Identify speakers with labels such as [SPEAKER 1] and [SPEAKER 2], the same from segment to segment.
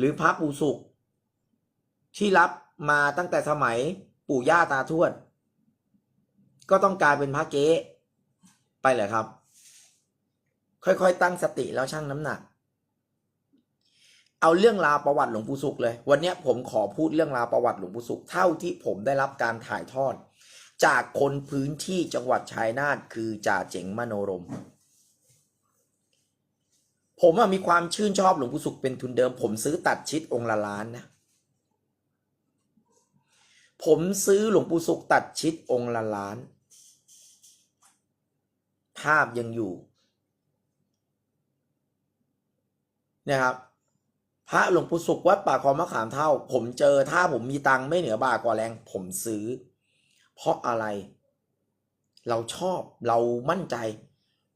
[SPEAKER 1] หรือพระปู่สุข ที่รับมาตั้งแต่สมัยปู่ย่าตาทวด ก็ต้องกลายเป็นพระเก๊ไปเหรอครับ ค่อยๆ ตั้งสติแล้วชั่งน้ำหนัก เอาเรื่องราวประวัติหลวงปู่สุขเลย วันนี้ผมขอพูดเรื่องราวประวัติหลวงปู่สุข เท่าที่ผมได้รับการถ่ายทอด จากคนพื้นที่จังหวัดชัยนาทคือจ่าเจ๋งมโนรม ผมอะมีความชื่นชอบหลวงปู่สุขเป็นทุนเดิม ผมซื้อตัดชิดองค์ละล้านนะ ผมซื้อหลวงปู่สุขตัดชิดองค์ละล้าน ภาพยังอยู่นะครับพระหลวงปู่สุขวัดป่าคลองมะขามเท่า ผมเจอถ้าผมมีตังค์ไม่เหนือบ่ากว่าแรง ผมซื้อ เพราะอะไร เราชอบเรามั่นใจ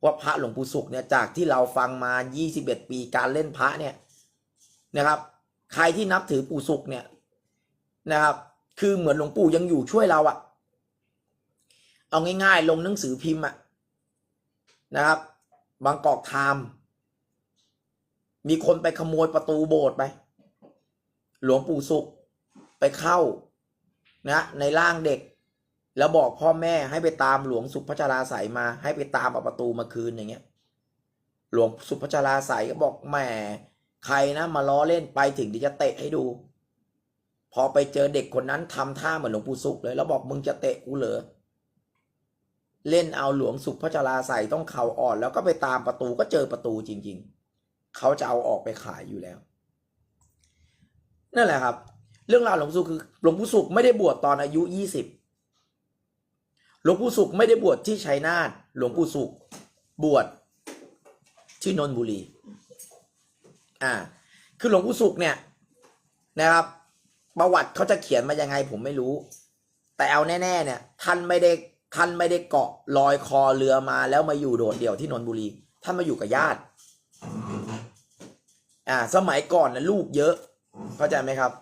[SPEAKER 1] ว่าพระหลวงปู่สุขเนี่ยจากที่เราฟังมา 21 ปีการเล่นพระเนี่ยนะครับ ใครที่นับถือปู่สุขเนี่ยนะครับ คือเหมือนหลวงปู่ยังอยู่ช่วยเราอะเอาง่ายๆ ลงหนังสือพิมพ์อะนะครับ บางกอกไทม์มีคนไปขโมยประตูโบสถ์ไป หลวงปู่สุขไปเข้านะในร่างเด็ก แล้วบอกพ่อแม่ให้ไปตามหลวงสุพัชราใสยมา ให้ไปตามเอาประตูมาคืนอย่างเงี้ย หลวงสุพัชราใสยก็บอกแหมใครนะมาล้อเล่นไปถึงที่จะเตะให้ดู พอไปเจอเด็กคนนั้นทำท่าเหมือนหลวงปู่สุขเลย แล้วบอกมึงจะเตะกูเหรอเล่นเอาหลวงสุพัชราใสยต้องเข่าอ่อน แล้วก็ไปตามประตูก็เจอประตูจริง ๆ เขาจะเอาออกไปขายอยู่แล้ว นั่นแหละครับ เรื่องราวหลวงสุขคือหลวงปู่สุขไม่ได้บวชตอนอายุยี่สิบ หลวงปู่สุขไม่ได้บวชที่ชัยนาทหลวงปู่สุขบวชที่นนทบุรี อ่า คือหลวงปู่สุขเนี่ยนะครับ ประวัติเขาจะเขียนมายังไงผมไม่รู้ แต่เอาแน่ๆเนี่ย ท่านไม่ได้ท่านไม่ได้เกาะลอยคอเรือมา แล้วมาอยู่โดดเดี่ยวที่นนทบุรี ท่านมาอยู่กับญาติ อ่า สมัยก่อนนะลูกเยอะ เข้าใจไหมครับ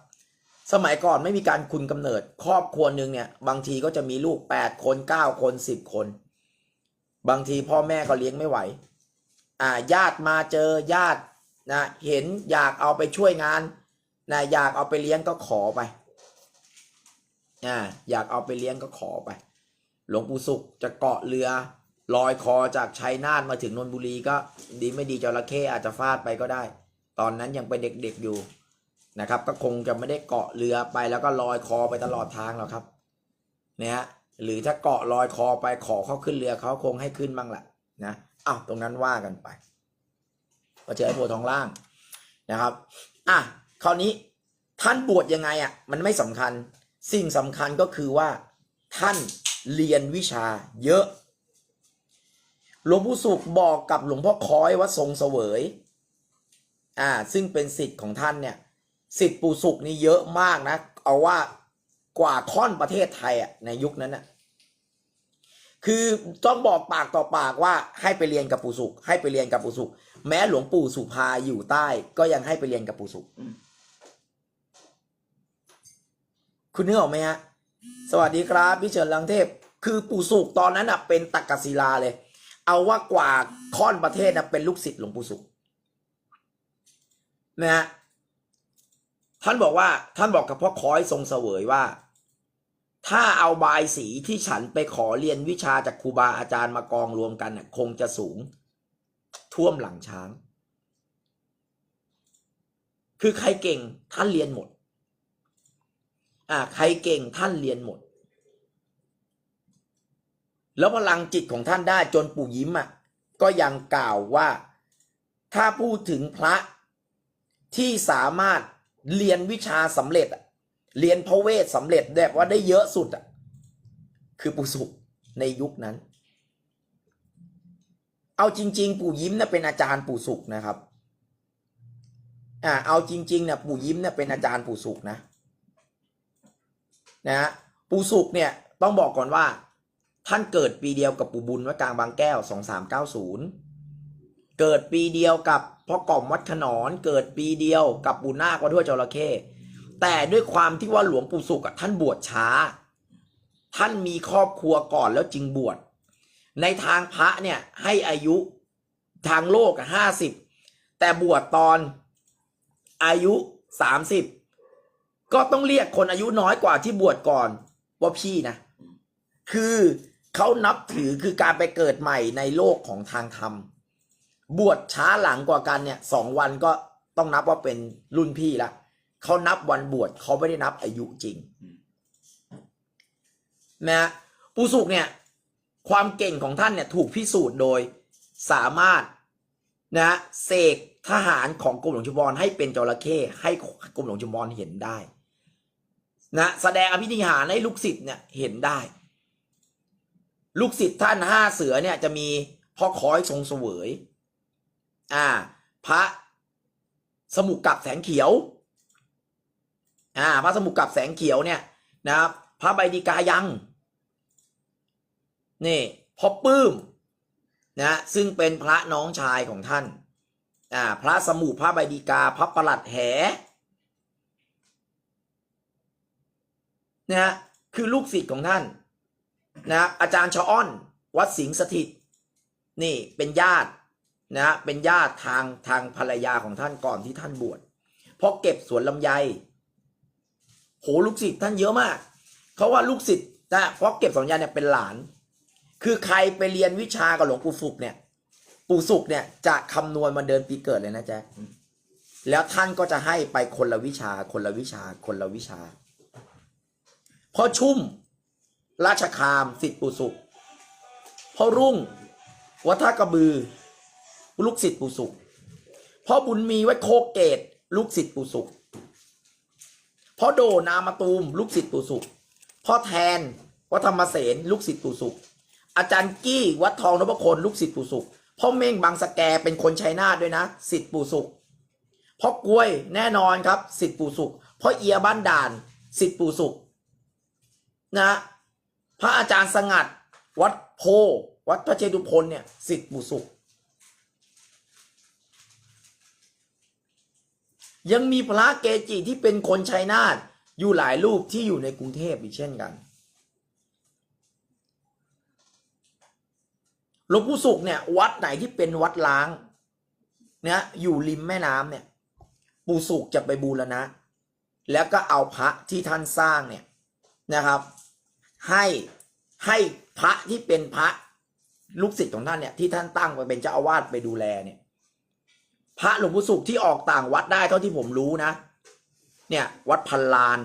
[SPEAKER 1] สมัยก่อนไม่มีการคุณกำเนิด ครอบครัวหนึ่งเนี่ย บางทีก็จะมีลูกแปดคนเก้าคนสิบคน บางทีพ่อแม่ก็เลี้ยงไม่ไหว อ่าญาติมาเจอญาตินะเห็นอยากเอาไปช่วยงานนะอยากเอาไปเลี้ยงก็ขอไปอ่าอยากเอาไปเลี้ยงก็ขอไป หลวงปู่สุขจะเกาะเรือลอยคอจากชัยนาทมาถึงนนทบุรีก็ดีไม่ดีจระเข้อาจจะฟาดไปก็ได้ ตอนนั้นยังเป็นเด็กๆอยู่ นะครับ ก็คงจะไม่ได้เกาะเรือไปแล้วก็ลอยคอไปตลอดทางหรอกครับเนี่ยฮะหรือถ้าเกาะลอยคอไปขอเขาขึ้นเรือเขาคงให้ขึ้นบ้างแหละนะอ้าวตรงนั้นว่ากันไปก็เจอไอ้บัวทองล่างนะครับอะคราวนี้ท่านบวชยังไงอะมันไม่สำคัญสิ่งสำคัญก็คือว่าท่านเรียนวิชาเยอะ หลวงปู่สุขบอกกับหลวงพ่อคอยวัดทรงเสวย อ่า ซึ่งเป็นสิทธิ์ของท่านเนี่ย สิทธิ์ปู่สุขนี่เยอะมากนะ เอาว่ากว่าค่อนประเทศไทยอะในยุคนั้นน่ะคือต้องบอกปากต่อปากว่าให้ไปเรียนกับปู่สุข ให้ไปเรียนกับปู่สุข แม้หลวงปู่สุภาอยู่ใต้ ก็ยังให้ไปเรียนกับปู่สุข คุณนึกออกไหมฮะ สวัสดีครับพี่เฉินลังเทพ คือปู่สุขตอนนั้นอะ เป็นตักกศิลาเลย เอาว่ากว่าค่อนประเทศนะเป็นลูกศิษย์หลวงปู่สุขนะฮะ ท่านบอกว่าท่านบอกกับพ่อคอยทรงเสวยว่า ถ้าเอาบายสีที่ฉันไปขอเรียนวิชาจากครูบาอาจารย์มากองรวมกันน่ะคงจะสูงท่วมหลังช้าง คือใครเก่งท่านเรียนหมด อ่าใครเก่งท่านเรียนหมด แล้วพลังจิตของท่านได้จนปู่ยิ้มอะก็ยังกล่าวว่า ถ้าพูดถึงพระที่สามารถ เรียนวิชาสำเร็จอะเรียนพระเวทสำเร็จแบบว่าได้เยอะสุดอะคือปู่สุขในยุคนั้น เอาจริง ๆ ปู่ยิ้มเนี่ยเป็นอาจารย์ปู่สุขนะครับอ่าเอาจริงๆเนี่ยปู่ยิ้มเนี่ยเป็นอาจารย์ปู่สุขนะนะฮะปู่สุขเนี่ยต้องบอกก่อนว่า ท่านเกิดปีเดียวกับปู่บุญวัดกลางบางแก้วสองสามเก้าศูนย์เกิดปีเดียวกับ พ่อกล่อมวัดขนอนเกิดปีเดียวกับปู่นาควัดห้วยจระเข้แต่ด้วยความที่ว่าหลวงปู่สุขท่านบวชช้า ท่านมีครอบครัวก่อนแล้วจึงบวชในทางพระเนี่ยให้อายุทางโลกห้าสิบแต่บวชตอนอายุสามสิบก็ต้องเรียกคนอายุน้อยกว่าที่บวชก่อนว่าพี่นะ คือเขานับถือคือการไปเกิดใหม่ในโลกของทางธรรม บวชช้าหลังกว่ากันเนี่ยสองวันก็ต้องนับว่าเป็นรุ่นพี่ละเขานับวันบวชเขาไม่ได้นับอายุจริงนะปูสุกเนี่ย ความเก่งของท่านเนี่ยถูกพิสูจน์โดยสามารถนะเสกทหารของกรมหลวงชุมพรให้เป็นจระเข้ให้กรมหลวงชุมพรเห็นได้ นะแสดงอภินิหารให้ลูกศิษย์เนี่ยเห็นได้ ลูกศิษย์ท่านห้าเสือเนี่ยจะมีพ่อคอยทรงเสวย อ่า พระสมุกกับแสงเขียว อ่า พระสมุกกับแสงเขียวเนี่ยนะครับ พระใบดีกายัง นี่พ่อปื้มนะซึ่งเป็นพระน้องชายของท่านอ่าพระสมุพระใบดีกาพระประหลัดแหนะฮะคือลูกศิษย์ของท่านนะอาจารย์ชะอ้อน วัดสิงห์สถิต นี่เป็นญาติ นะเป็นญาติทางทางภรรยาของท่านก่อนที่ท่านบวชเพราะเก็บสวนลำไยโหลูกศิษย์ท่านเยอะมากเขาว่าลูกศิษย์นะเพราะเก็บสวนลำไยเนี่ยเป็นหลาน คือใครไปเรียนวิชากับหลวงปู่สุกเนี่ยปู่สุกเนี่ยจะคำนวณมาเดินปีเกิดเลยนะแจ๊คแล้วท่านก็จะให้ไปคนละวิชาคนละวิชาคนละวิชาพ่อชุ่ม ราชคามสิทธิปู่สุขพ่อรุ่ง วัฒกระบือ ลูกศิษย์ปู่สุขพ่อบุญมีไว้โคเกต ลูกศิษย์ปู่สุขพ่อโดนามาตูม ลูกศิษย์ปู่สุขพ่อแทนวัดธรรมเสนลูกศิษย์ปู่สุขอาจารย์กี้วัดทองนพคนลูกศิษย์ปู่สุขพ่อเม่งบางสแกเป็นคนชัยนาทด้วยนะศิษย์ปู่สุขพ่อกล้วยแน่นอนครับศิษย์ปู่สุขพ่อเอียบ้านด่านศิษย์ปู่สุขนะพระอาจารย์สงัด วัดโพวัดพระเชตุพนเนี่ยสิทธิบุสุข ยังมีพระเกจิที่เป็นคนชัยนาทอยู่หลายรูปที่อยู่ในกรุงเทพอีกเช่นกันหลวงปู่สุขเนี่ยวัดไหนที่เป็นวัดล้างเนี่ยอยู่ริมแม่น้ำเนี่ยปู่สุขจะไปบูรณะ แล้วก็เอาพระที่ท่านสร้างเนี่ยนะครับ ให้ให้พระที่เป็นพระลูกศิษย์ของท่านเนี่ยที่ท่านตั้งไปเป็นเจ้าอาวาสไปดูแลเนี่ย พระหลวงปู่สุขที่ออกต่างวัดได้เท่าที่ผมรู้นะ เนี่ย วัดพันลาน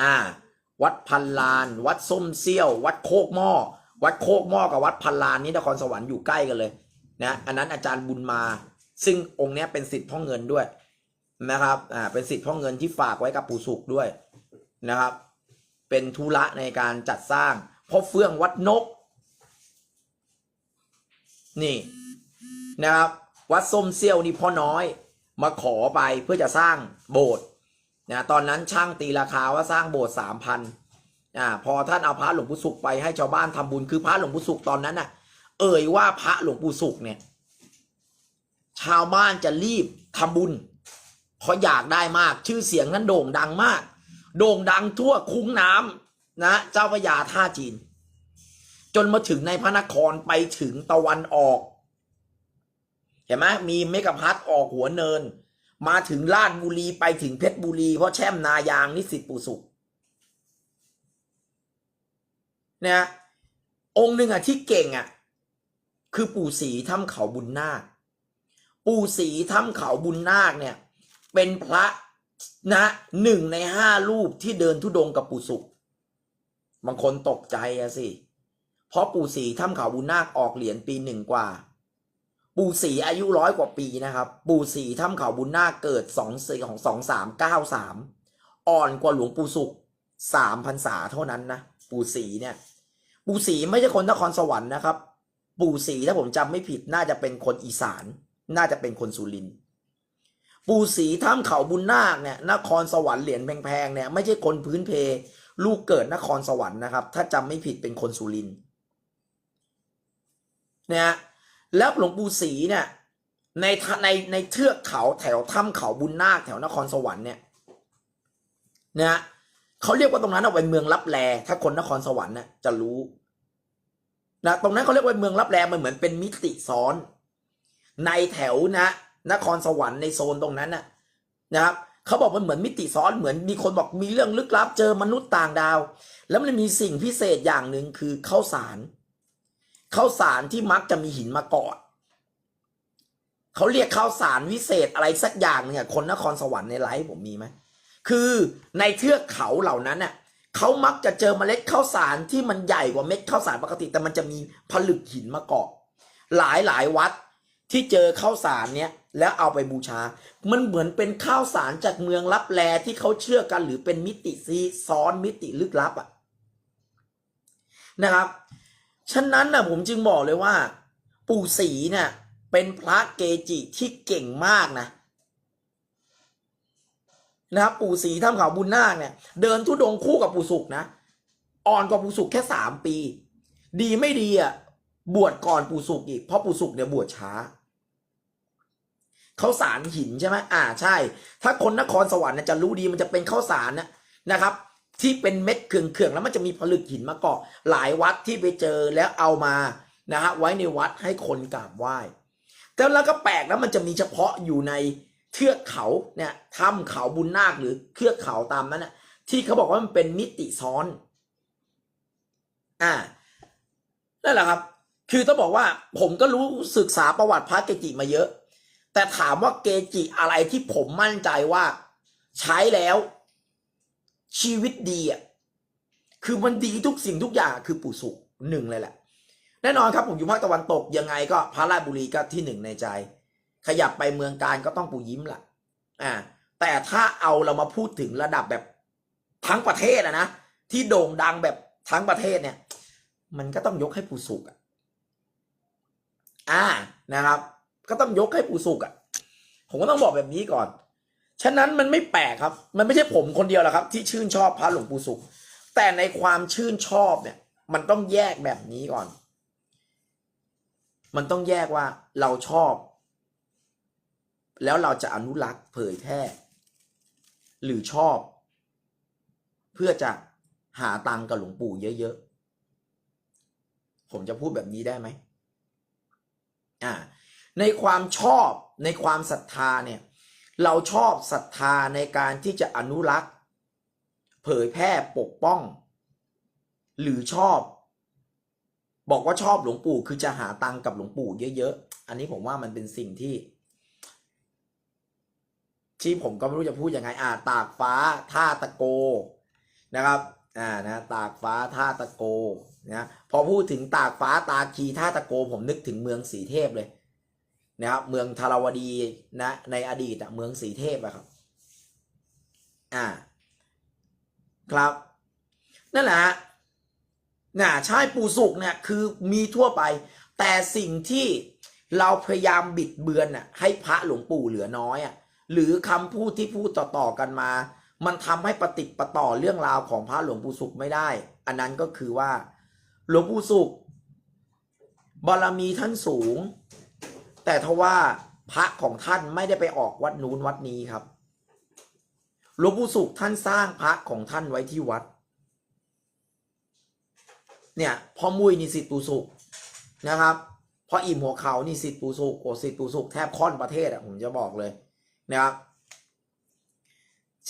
[SPEAKER 1] อ่า วัดพันลาน วัดส้มเซี่ยว วัดโคกหม้อวัดโคกหม้อกับวัดพันลานนี่นครสวรรค์อยู่ใกล้กันเลยนะอันนั้นอาจารย์บุญมา ซึ่งองค์นี้เป็นสิทธิ์พ่อเงินด้วยนะครับอ่าเป็นสิทธิ์พ่อเงินที่ฝากไว้กับปู่สุขด้วยนะครับ เป็นธุระในการจัดสร้างพ่อเฟื่องวัดนก นี่นะครับ วัดส้มเซี่ยวนี่พ่อน้อย มาขอไปเพื่อจะสร้างโบสถ์นะตอนนั้นช่างตีราคาว่าสร้างโบสถ์สามพันอ่าพอท่านเอาพระหลวงปู่สุขไปให้ชาวบ้านทำบุญคือพระหลวงปู่สุขตอนนั้นน่ะ เอ่ยว่าพระหลวงปู่สุขเนี่ย ชาวบ้านจะรีบทำบุญเพราะอยากได้มากชื่อเสียงนั้นโด่งดังมาก โด่งดังทั่วคุ้งน้ำนะ เจ้าพระยาท่าจีน จนมาถึงในพระนครไปถึงตะวันออก เห็นไหมมีเมกะพัทออกหัวเนิน มาถึงลาดบุรีไปถึงเพชรบุรี เพราะแช่มนายางนิสิตปู่สุขเนี่ยองค์หนึ่งอะที่เก่งอะคือปู่ศรีถ้ำเขาบุญนาค ปู่ศรีถ้ำเขาบุญนาคเนี่ย เป็นพระนะหนึ่งในห้ารูปที่เดินทุดงกับปู่สุขบางคนตกใจอะสิ เพราะปู่ศรีถ้ำเขาบุญนาคออกเหรียญปีหนึ่งกว่า ปู่ศรีอายุร้อยกว่าปีนะครับ ปู่ศรีถ้ำเขาบุญนาคเกิดสองสี่ของสองสามเก้าสามอ่อนกว่าหลวงปู่สุขสามพรรษาเท่านั้นนะปู่ศรีเนี่ย ปู่ศรีไม่ใช่คนนครสวรรค์นะครับ ปู่ศรีถ้าผมจำไม่ผิดน่าจะเป็นคนอีสาน น่าจะเป็นคนสุรินทร์ปู่ศรีถ้ำเขาบุญนาคเนี่ยนครสวรรค์เหรียญแพงๆเนี่ยไม่ใช่คนพื้นเพ ลูกเกิดนครสวรรค์นะครับ ถ้าจำไม่ผิดเป็นคนสุรินทร์นะฮะ แล้วหลวงปู่ศรีเนี่ยในในในเทือกเขาแถวถ้ำเขาบุญนาคแถวนครสวรรค์เนี่ยนะเขาเรียกว่าตรงนั้นเอาเป็นเมืองลับแลถ้าคนนครสวรรค์น่ะจะรู้นะตรงนั้นเขาเรียกว่าเมืองลับแลมันเหมือนเป็นมิติซ้อน ในแถวนะนครสวรรค์ในโซนตรงนั้นนะนะครับเขาบอกมันเหมือนมิติซ้อนเหมือนมีคนบอกมีเรื่องลึกลับเจอมนุษย์ต่างดาว แล้วมันมีสิ่งพิเศษอย่างหนึ่งคือข้าวสาร ข้าวสารที่มักจะมีหินมาเกาะเขาเรียกข้าวสารวิเศษอะไรสักอย่างเนี่ยคนนครสวรรค์ในไลฟ์ผมมีไหมคือในเทือกเขาเหล่านั้นเน่ะเขามักจะเจอเมล็ดข้าวสารที่มันใหญ่กว่าเม็ดข้าวสารปกติ แต่มันจะมีผลึกหินมาเกาะ หลายหลายวัดที่เจอข้าวสารเนี้ยแล้วเอาไปบูชา มันเหมือนเป็นข้าวสารจากเมืองลับแลที่เขาเชื่อกันหรือเป็นมิติซีซ้อนมิติลึกลับอะนะครับ ฉะนั้นนะผมจึงบอกเลยว่า ปู่ศรีเนี่ยเป็นพระเกจิที่เก่งมากนะนะครับปู่ศรีถ้ำเขาบุญนาคเนี่ย เดินทุดงคู่กับปู่สุกนะอ่อนกว่าปู่สุกแค่สามปี ดีไม่ดีอะบวชก่อนปู่สุกอีกเพราะปู่สุกเนี่ยบวชช้าข้าวสารหินใช่ไหมอ่าใช่ ถ้าคนนครสวรรค์เนี่ยจะรู้ดีมันจะเป็นข้าวสารนะนะครับ ที่เป็นเม็ดเขื่องๆแล้วมันจะมีผลึกหินมาเกาะหลายวัดที่ไปเจอแล้วเอามานะฮะไว้ในวัดให้คนกราบไหว้แต่แล้วก็แปลกแล้วมันจะมีเฉพาะอยู่ในเทือกเขาเนี่ยถ้ำเขาบุญนาคหรือเทือกเขาตามนั้นนะที่เขาบอกว่ามันเป็นมิติซ้อน อ่านั่นแหละครับ คือต้องบอกว่าผมก็รู้ศึกษาประวัติพระเกจิมาเยอะ แต่ถามว่าเกจิอะไรที่ผมมั่นใจว่า ใช้แล้ว ชีวิตดีอะคือมันดีทุกสิ่งทุกอย่างคือปู่สุขหนึ่งเลยแหละ แน่นอนครับผมอยู่ภาคตะวันตกยังไงก็พระราชบุรีก็ที่หนึ่งในใจ ขยับไปเมืองการก็ต้องปู่ยิ้มล่ะอ่าแต่ถ้าเอาเรามาพูดถึงระดับแบบทั้งประเทศอะนะที่โด่งดังแบบทั้งประเทศเนี่ย มันก็ต้องยกให้ปู่สุกอะอ่านะครับ ก็ต้องยกให้ปู่สุกอะผมก็ต้องบอกแบบนี้ก่อน ฉะนั้นมันไม่แปลกครับ มันไม่ใช่ผมคนเดียวหรอกครับ ที่ชื่นชอบพระหลวงปู่สุขแต่ในความชื่นชอบเนี่ย มันต้องแยกแบบนี้ก่อน มันต้องแยกว่าเราชอบ แล้วเราจะอนุรักษ์เผยแพร่หรือชอบ เพื่อจะหาตังกับหลวงปู่เยอะๆ ผมจะพูดแบบนี้ได้ไหมอ่า ในความชอบในความศรัทธาเนี่ย เราชอบศรัทธาในการที่จะอนุรักษ์ เผยแพร่ปกป้อง หรือชอบ บอกว่าชอบหลวงปู่คือจะหาตังกับหลวงปู่เยอะๆ อันนี้ผมว่ามันเป็นสิ่งที่ ที่ผมก็ไม่รู้จะพูดยังไง อ่า ตากฟ้าท่าตะโกนะครับ อ่านะตากฟ้าท่าตะโกนะพอพูดถึงตากฟ้าตาคีท่าตะโก ผมนึกถึงเมืองสีเทพเลย นะครับเมืองธารวดีนะในอดีตอะเมืองสีเทพอะครับอ่าครับ นั่นแหละน่ะใช่ปูสุกเนี่ยคือมีทั่วไป แต่สิ่งที่เราพยายามบิดเบือนน่ะให้พระหลวงปู่เหลือน้อยอะหรือคำพูดที่พูดต่อๆกันมา มันทำให้ปฏิประต่อเรื่องราวของพระหลวงปู่สุขไม่ได้ อันนั้นก็คือว่า หลวงปู่สุขบารมีท่านสูง แต่ทว่าพระของท่านไม่ได้ไปออกวัดนู้นวัดนี้ครับหลวงปู่สุขท่านสร้างพระของท่านไว้ที่วัด เนี่ยพ่อมุ้ยนิสิตปู่สุขนะครับพ่ออิ่มหัวเขานี่สิทธิ์ปู่สุขโอ้สิทธิ์ปู่สุขแทบค่อนประเทศอะผมจะบอกเลยนะครับ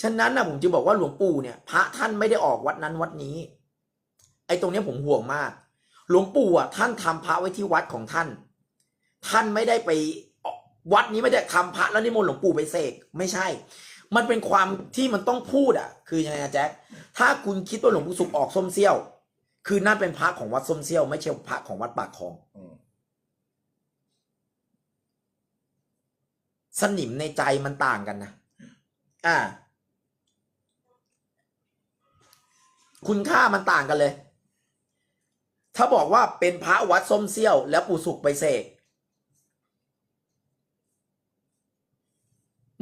[SPEAKER 1] ฉะนั้นนะผมจะบอกว่าหลวงปู่เนี่ย พระท่านไม่ได้ออกวัดนั้นวัดนี้ ไอ้ตรงเนี้ยผมห่วงมาก หลวงปู่อะท่านทำพระไว้ที่วัดของท่าน ท่านไม่ได้ไปวัดนี้ไม่ได้ทำพระแล้วนิมนต์หลวงปู่ไปเสกไม่ใช่ มันเป็นความที่มันต้องพูดอะ คือยังไงนะแจ็คถ้าคุณคิดว่าหลวงปู่สุขออกส้มเซี่ยว คือนั่นเป็นพระของวัดส้มเซี่ยว ไม่ใช่พระของวัดปากคลอง
[SPEAKER 2] อืม
[SPEAKER 1] สนิมในใจมันต่างกันนะอ่า คุณค่ามันต่างกันเลย ถ้าบอกว่าเป็นพระวัดส้มเซี่ยว แล้วปู่สุกไปเสก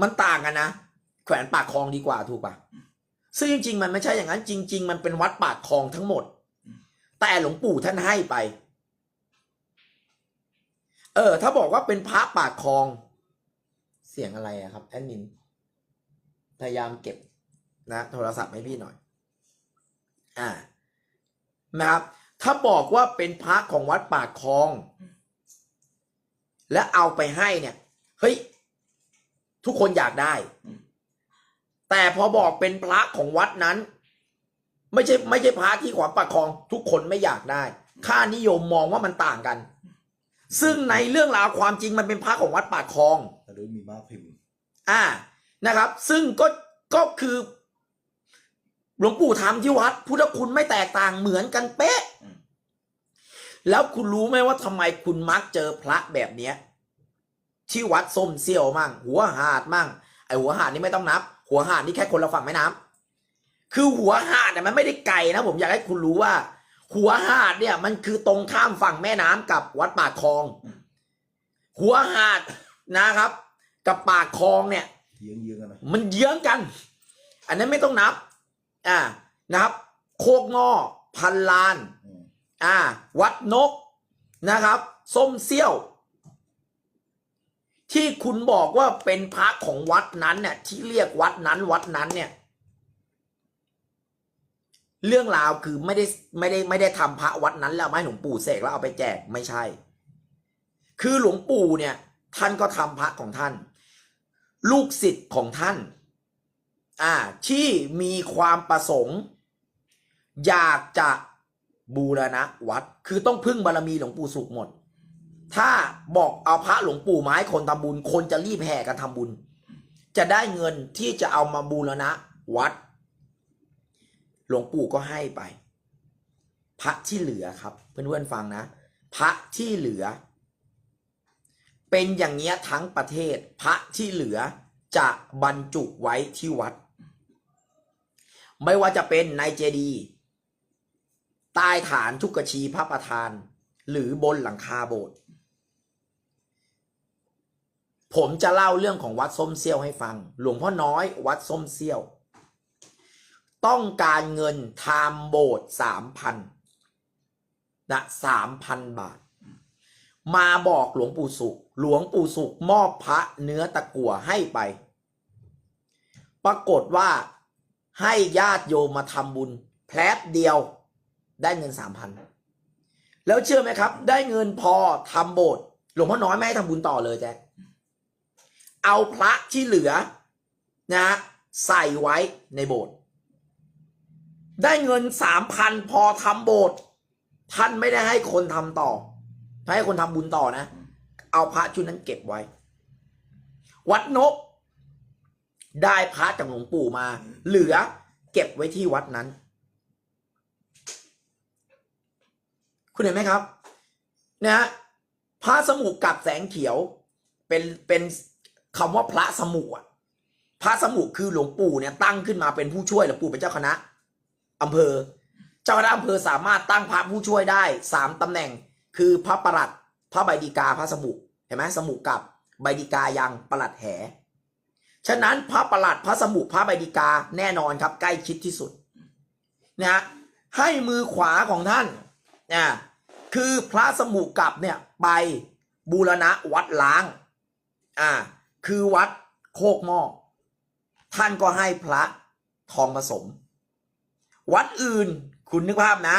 [SPEAKER 1] มันต่างกันนะแขวนปากคลองดีกว่าถูกปะซึ่งจริง ๆ มันไม่ใช่อย่างนั้น จริง ๆ มันเป็นวัดปากคลองทั้งหมด แต่หลวงปู่ท่านให้ไป เออ ถ้าบอกว่าเป็นพระปากคลอง เสียงอะไรอะครับแอดมินพยายามเก็บนะ โทรศัพท์ให้พี่หน่อย อ่า นะครับ ถ้าบอกว่าเป็นพระของวัดปากคลอง และเอาไปให้เนี่ย เฮ้ย ทุกคนอยากได้ แต่พอบอกเป็นพระของวัดนั้น ไม่ใช่ไม่ใช่พระที่ขวางปากคลอง ทุกคนไม่อยากได้ ค่านิยมมองว่ามันต่างกัน ซึ่งในเรื่องราวความจริงมันเป็นพระของวัดปากคลอง
[SPEAKER 2] แต่ด้วยมีมากพิมพ์
[SPEAKER 1] อ่านะครับ ซึ่งก็ก็คือหลวงปู่ทำที่วัด พุทธคุณไม่แตกต่างเหมือนกันเป๊ะ แล้วคุณรู้ไหมว่าทำไมคุณมักเจอพระแบบเนี้ย ที่วัดส้มเซี่ยวมั่ง หัวหาดมั่ง ไอหัวหาดนี่ไม่ต้องนับ หัวหาดนี่แค่คนละฝั่งแม่น้ำคือหัวหาดเนี่ยมันไม่ได้ไกลนะ ผมอยากให้คุณรู้ว่า หัวหาดเนี่ยมันคือตรงข้ามฝั่งแม่น้ำกับวัดปากคลอง หัวหาดนะครับ กับปากคลองเนี่ย
[SPEAKER 2] เยื้องเยื้องๆกันนะ
[SPEAKER 1] มันเยื้องกัน อันนั้นไม่ต้องนับ อ่านะครับ โคกงอพันลาน
[SPEAKER 2] อืม
[SPEAKER 1] อ่า วัดนกนะครับ ส้มเซี่ยว ที่คุณบอกว่าเป็นพระของวัดนั้นเนี่ยที่เรียกวัดนั้นวัดนั้นเนี่ย เรื่องราวคือไม่ได้ไม่ได้ไม่ได้ทำพระวัดนั้นแล้วไม่หลวงปู่เสกแล้วเอาไปแจกไม่ใช่ คือหลวงปู่เนี่ย ท่านก็ทำพระของท่าน ลูกศิษย์ของท่าน อ่า ที่มีความประสงค์ อยากจะบูรณะวัด คือต้องพึ่งบารมีหลวงปู่สุขหมด ถ้าบอกเอาพระหลวงปู่ไมาให้คนทำบุญ คนจะรีบแห่กันทำบุญ จะได้เงินที่จะเอามาบูรณะวัด หลวงปู่ก็ให้ไป พระที่เหลือครับ เพื่อนๆฟังนะ พระที่เหลือ เป็นอย่างเงี้ยทั้งประเทศ พระที่เหลือจะบรรจุไว้ที่วัด ไม่ว่าจะเป็นในเจดีย์ใต้ฐานทุกกชีพระประธาน หรือบนหลังคาโบสถ์ ผมจะเล่าเรื่องของวัดส้มเซี่ยวให้ฟัง หลวงพ่อน้อยวัดส้มเซี่ยว ต้องการเงินทำโบสถ์สามพันนะสามพันบาท มาบอกหลวงปู่สุข หลวงปู่สุขมอบพระเนื้อตะกั่วให้ไป ปรากฏว่าให้ญาติโยมมาทำบุญ แพลบเดียวได้เงินสามพันแล้วเชื่อไหมครับ ได้เงินพอทำโบสถ์หลวงพ่อน้อยไม่ให้ทำบุญต่อเลยแจ๊ค เอาพระที่เหลือนะใส่ไว้ในโบสถ์ได้เงินสามพันพอทำโบสถ์ท่านไม่ได้ให้คนทำต่อให้คนทำบุญต่อนะ เอาพระชุดนั้นเก็บไว้ วัดนก ได้พระจากหลวงปู่มา เหลือเก็บไว้ที่วัดนั้น คุณเห็นไหมครับนะฮะพระสมุกับแสงเขียวเป็นเป็น คำว่าพระสมุอะพระสมุคือหลวงปู่เนี่ยตั้งขึ้นมาเป็นผู้ช่วยหลวงปู่เป็นเจ้าคณะอำเภอ เจ้าคณะอำเภอสามารถตั้งพระผู้ช่วยได้สามตำแหน่ง คือพระประหลัด พระใบดีกาพระสมุเห็นไหมสมุกับใบดีกายังประหลัดแหฉะนั้นพระประหลัดพระสมุพระใบดีกาแน่นอนครับ ใกล้ชิดที่สุดนะฮะให้มือขวาของท่านนะคือพระสมุกับเนี่ยไปบูรณะวัดล้างอ่า คือวัดโคกหม้อท่านก็ให้พระทองผสม วัดอื่นคุณนึกภาพนะ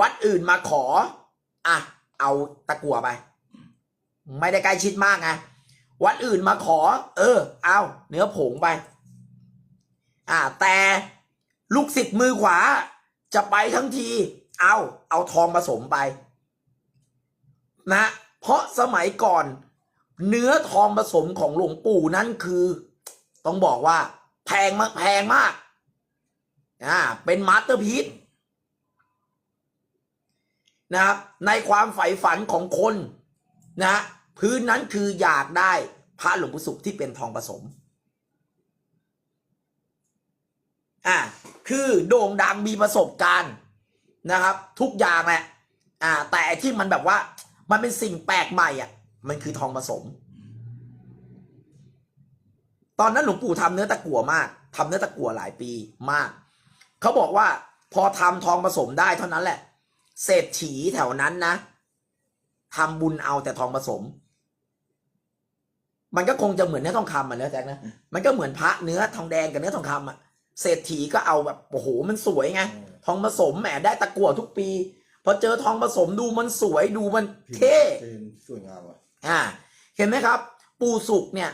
[SPEAKER 1] วัดอื่นมาขอ อะ เอาตะกั่วไป ไม่ได้ใกล้ชิดมากไงวัดอื่นมาขอ เออ เอาเนื้อผงไป อ่า แต่ลูกศิษย์มือขวา จะไปทั้งที เอาเอาทองผสมไป นะ เพราะสมัยก่อน เนื้อทองผสมของหลวงปู่นั่นคือ ต้องบอกว่า แพงมากแพงมากอ่าเป็นมาสเตอร์พีซนะครับในความใฝ่ฝันของคนนะพื้นนั้นคืออยากได้พระหลวงปู่สุขที่เป็นทองผสมอ่าคือโด่งดังมีประสบการณ์นะครับ ทุกอย่างแหละอ่าแต่ที่มันแบบว่ามันเป็นสิ่งแปลกใหม่อะ มันคือทองผสม ตอนนั้นหลวงปู่ทำเนื้อตะกั่วมากทำเนื้อตะกั่วหลายปีมาก เขาบอกว่าพอทำทองผสมได้เท่านั้นแหละ เศรษฐีแถวนั้นนะทำบุญเอาแต่ทองผสม มันก็คงจะเหมือนเนื้อทองคำอะเนื้อแจ็คนะ มันก็เหมือนพระเนื้อทองแดงกับเนื้อทองคำอะ เศรษฐีก็เอาแบบโอ้โหมันสวยไง ทองผสมแหมได้ตะกั่วทุกปีพอเจอทองผสมดูมันสวยดูมันเท่
[SPEAKER 2] สวยงามว่ะ
[SPEAKER 1] อ่าเห็นไหมครับ ปู่สุกเนี่ย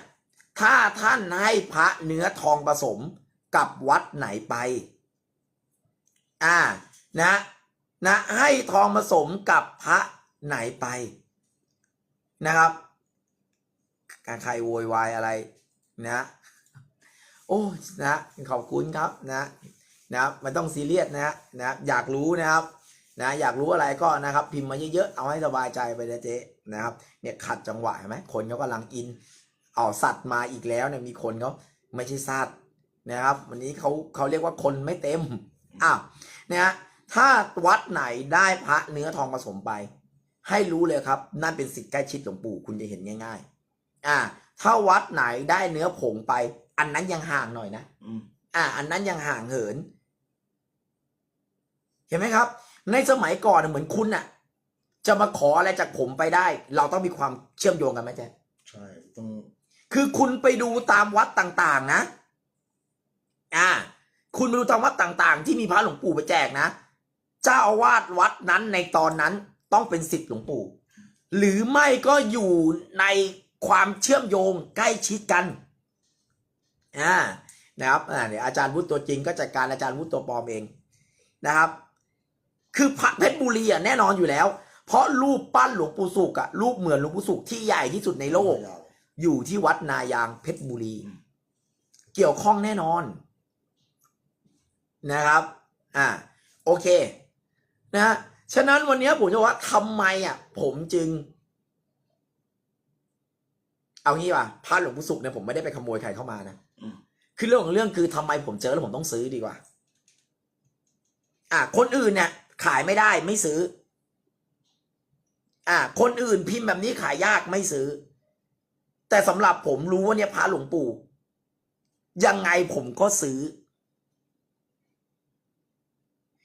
[SPEAKER 1] ถ้าท่านให้พระเนื้อทองผสมกับวัดไหนไป อ่านะนะให้ทองผสมกับพระไหนไปนะครับการใครโวยวายอะไรนะ โอ้นะขอบคุณครับนะนะมันต้องซีเรียสนะนะอยากรู้นะครับ นะอยากรู้อะไรก็นะครับ พิมพ์มาเยอะๆเอาให้สบายใจไปนะเจ๊ นะครับเนี่ยขัดจังหวะเห็นไหมคนเขากำลังอินเอาสัตว์มาอีกแล้วเนี่ยมีคนเขาไม่ใช่สัตว์นะครับ วันนี้เขาเขาเรียกว่าคนไม่เต็มอ้าวนะฮะถ้าวัดไหนได้พระเนื้อทองผสมไป ให้รู้เลยครับ นั่นเป็นสิทธิ์ใกล้ชิดหลวงปู่คุณจะเห็นง่าย ๆ อ่า ถ้าวัดไหนได้เนื้อผงไป อันนั้นยังห่างหน่อยนะ
[SPEAKER 2] อืม
[SPEAKER 1] อ่า อันนั้นยังห่างเหิน เห็นไหมครับ ในสมัยก่อนน่ะเหมือนคุณน่ะ จะมาขออะไรจากผมไปได้ เราต้องมีความเชื่อมโยงกันไหมแจ๊ค
[SPEAKER 2] ใช่ต้อง
[SPEAKER 1] คือคุณไปดูตามวัดต่างๆ นะ อ่า คุณไปดูตามวัดต่างๆ ที่มีพระหลวงปู่ไปแจกนะ เจ้าอาวาสวัดนั้นในตอนนั้นต้องเป็นสิทธิ์หลวงปู่ หรือไม่ก็อยู่ในความเชื่อมโยงใกล้ชิดกัน อ่า นะครับ อ่าเดี๋ยวอาจารย์วุฒิตัวจริงก็จัดการอาจารย์วุฒิตัวปลอมเองนะครับ คือพระเพชรบุรีอะแน่นอนอยู่แล้ว เพราะรูปปั้นหลวงปู่สุกอะรูปเหมือนหลวงปู่สุกที่ใหญ่ที่สุดในโลก
[SPEAKER 2] ยาว
[SPEAKER 1] อยู่ที่วัดนายางเพชรบุรี
[SPEAKER 2] อืม
[SPEAKER 1] เกี่ยวข้องแน่นอน นะครับ อ่า โอเคนะฮะฉะนั้นวันนี้ผมจะว่าทำไมอะ ผมจึง เอางี้ว่ะพระหลวงปู่สุขเนี่ยผมไม่ได้ไปขโมยใครเข้ามานะ
[SPEAKER 2] อืม
[SPEAKER 1] คือเรื่องของเรื่องคือทำไมผมเจอแล้วผมต้องซื้อดีกว่า อ่าคนอื่นเนี่ยขายไม่ได้ไม่ซื้อ อ่า คนอื่นพิมพ์แบบนี้ขายยากไม่ซื้อ แต่สำหรับผมรู้ว่าเนี่ยพระหลวงปู่ ยังไงผมก็ซื้อ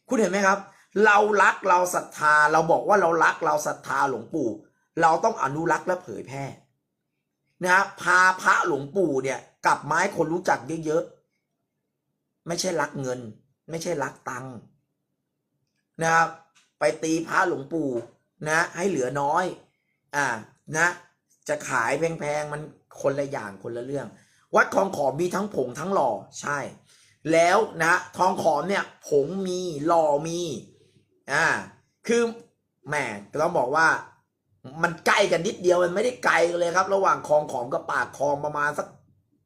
[SPEAKER 1] คุณเห็นไหมครับ เรารักเราศรัทธา เราบอกว่าเรารักเราศรัทธาหลวงปู่ เราต้องอนุรักษ์และเผยแพร่นะฮะพาพระหลวงปู่เนี่ยกลับไมาให้คนรู้จักเยอะๆ ไม่ใช่รักเงิน ไม่ใช่รักตังค์นะครับ ไปตีพระหลวงปู่ นะให้เหลือน้อย อ่านะ จะขายแพงๆมันคนละอย่างคนละเรื่อง วัดคลองขอมมีทั้งผงทั้งหล่อใช่ แล้วนะทองขอมเนี่ยผงมีหล่อมีอ่าคือแหมต้องบอกว่ามันใกล้กันนิดเดียวมันไม่ได้ไกลกันเลยครับ ระหว่างคลองขอมกับปากคลองประมาณสัก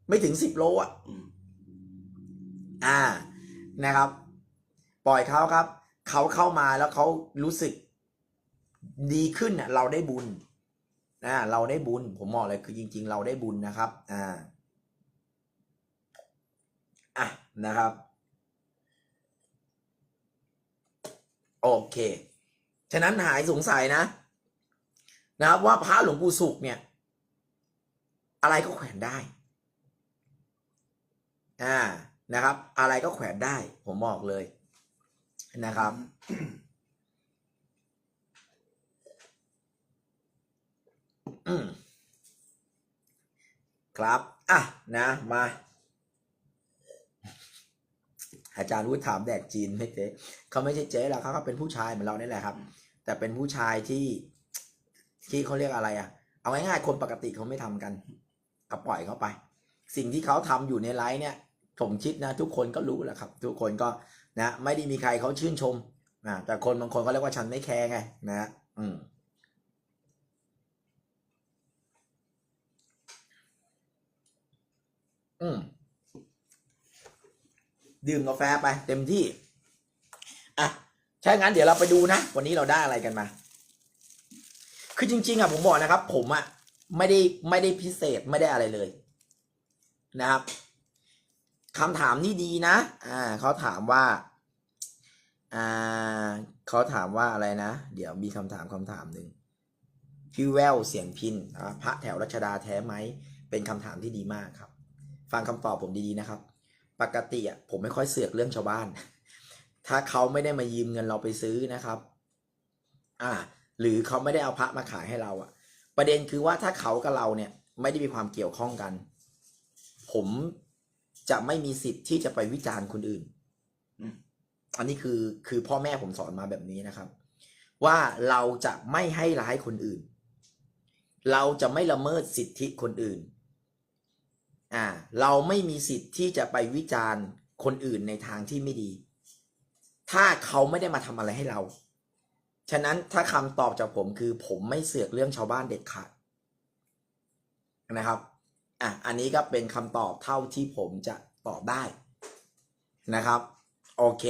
[SPEAKER 1] ไม่ถึงสิบโลอะ
[SPEAKER 2] อืม
[SPEAKER 1] อ่านะครับ ปล่อยเขาครับ เขาเข้ามาแล้วเขารู้สึก ดีขึ้นเราได้บุญนะเราได้บุญ ผมบอกเลยคือจริง ๆ เราได้บุญนะครับ อ่าอะนะครับ โอเค ฉะนั้นหายสงสัยนะ นะครับว่าพระหลวงปู่สุขเนี่ย อะไรก็แขวนได้ อ่านะครับ อะไรก็แขวนได้ ผมบอกเลยนะครับ อืม ครับ อะ นะ มา อาจารย์วุฒิถามแดกจีนไม่เจ๊เขาไม่ใช่เจ๊หรอกเขาก็เป็นผู้ชายเหมือนเรานี่แหละครับ แต่เป็นผู้ชายที่ ที่เขาเรียกอะไรอะ เอาง่ายๆคนปกติเขาไม่ทำกันก็ปล่อยเขาไป สิ่งที่เขาทำอยู่ในไลฟ์เนี่ย ผมคิดนะ ทุกคนก็รู้แหละครับ ทุกคนก็นะ ไม่ได้มีใครเขาชื่นชมนะแต่คนบางคนเขาเรียกว่าฉันไม่แคร์ไง นะ อืม ดื่มกาแฟไปเต็มที่ อะใช่งั้นเดี๋ยวเราไปดูนะ วันนี้เราได้อะไรกันมา คือจริง ๆ อะผมบอกนะครับ ผมอะไม่ได้ไม่ได้พิเศษไม่ได้อะไรเลยนะครับคำถามนี่ดีนะ อ่าเขาถามว่า อ่าเขาถามว่าอะไรนะ เดี๋ยวมีคำถามคำถามหนึ่งพี่แววเสียงพินพระแถวรัชดาแท้ไหม เป็นคำถามที่ดีมากครับ ฟังคำตอบผมดีๆนะครับ ปกติอะผมไม่ค่อยเสือกเรื่องชาวบ้าน ถ้าเขาไม่ได้มายืมเงินเราไปซื้อนะครับ อ่า หรือเขาไม่ได้เอาพระมาขายให้เราอะ ประเด็นคือว่าถ้าเขากับเราเนี่ยไม่ได้มีความเกี่ยวข้องกัน ผมจะไม่มีสิทธิ์ที่จะไปวิจารณ์คนอื่น
[SPEAKER 2] อืม
[SPEAKER 1] อันนี้คือคือพ่อแม่ผมสอนมาแบบนี้นะครับ ว่าเราจะไม่ให้ร้ายคนอื่น เราจะไม่ละเมิดสิทธิคนอื่น อ่าเราไม่มีสิทธิ์ที่จะไปวิจารณ์คนอื่นในทางที่ไม่ดี ถ้าเขาไม่ได้มาทำอะไรให้เรา ฉะนั้นถ้าคำตอบจากผมคือผมไม่เสือกเรื่องชาวบ้านเด็ดขาดนะครับอะอันนี้ก็เป็นคำตอบเท่าที่ผมจะตอบได้นะครับโอเค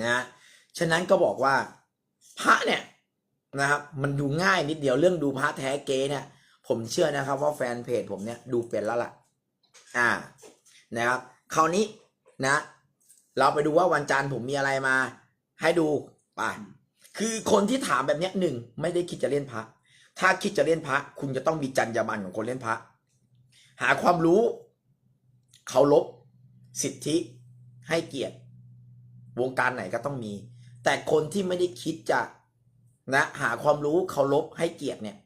[SPEAKER 1] นะฉะนั้นก็บอกว่าพระเนี่ยนะครับมันดูง่ายนิดเดียวเรื่องดูพระแท้เก๊เนี่ย ผมเชื่อนะครับว่าแฟนเพจผมเนี่ยดูเป็นแล้วล่ะ อ่า นะครับคราวนี้นะ เราไปดูว่าวันจันทร์ผมมีอะไรมา ให้ดูไปคือคนที่ถามแบบนี้หนึ่งไม่ได้คิดจะเล่นพระ ถ้าคิดจะเล่นพระ คุณจะต้องมีจรรยาบรรณของคนเล่นพระ หาความรู้เคารพสิทธิให้เกียรติ วงการไหนก็ต้องมี แต่คนที่ไม่ได้คิดจะนะหาความรู้เคารพให้เกียรติเนี่ย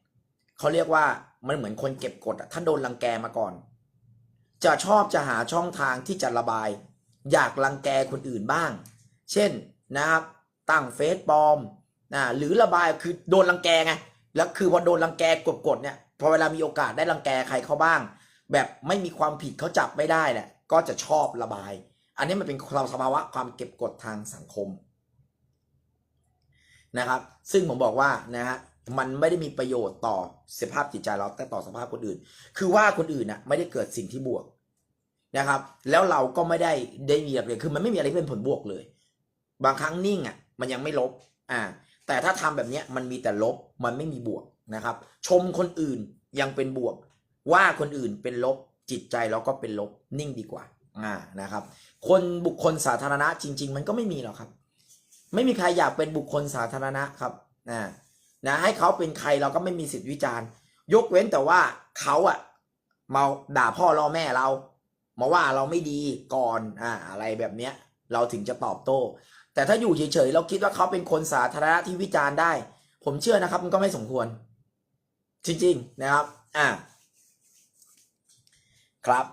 [SPEAKER 1] เขาเรียกว่า มันเหมือนคนเก็บกดอะถ้าโดนรังแกมาก่อน จะชอบจะหาช่องทางที่จะระบาย อยากรังแกคนอื่นบ้าง เช่นนะครับตั้งเฟซปลอมนะหรือระบายคือโดนรังแกไงแล้วคือพอโดนรังแกกดๆเนี่ยพอเวลามีโอกาสได้รังแกใครเขาบ้าง แบบไม่มีความผิดเขาจับไม่ได้เนี่ยก็จะชอบระบาย อันนี้มันเป็นความสภาวะความเก็บกดทางสังคมนะครับ ซึ่งผมบอกว่านะฮะ มันไม่ได้มีประโยชน์ต่อสภาพจิตใจเราแต่ต่อสภาพคนอื่น คือว่าคนอื่นน่ะไม่ได้เกิดสิ่งที่บวกนะครับ แล้วเราก็ไม่ได้ได้มีอะไรคือมันไม่มีอะไรเป็นผลบวกเลย บางครั้งนิ่งอะ มันยังไม่ลบ อ่า แต่ถ้าทำแบบเนี้ยมันมีแต่ลบมันไม่มีบวกนะครับ ชมคนอื่นยังเป็นบวก ว่าคนอื่นเป็นลบจิตใจเราก็เป็นลบนิ่งดีกว่าอ่านะครับ คนบุคคลสาธารณะจริง ๆ มันก็ไม่มีหรอกครับ ไม่มีใครอยากเป็นบุคคลสาธารณะครับนะ นะให้เขาเป็นใครเราก็ไม่มีสิทธิวิจารณ์ ยกเว้นแต่ว่าเขาอะมาด่าพ่อล่อแม่เรา มาว่าเราไม่ดีก่อนอ่าอะไรแบบเนี้ย เราถึงจะตอบโต้ แต่ถ้าอยู่เฉยๆเราคิดว่าเขาเป็นคนสาธารณะที่วิจารณ์ได้ ผมเชื่อนะครับ มันก็ไม่สมควร จริงๆนะครับ อ่าครับ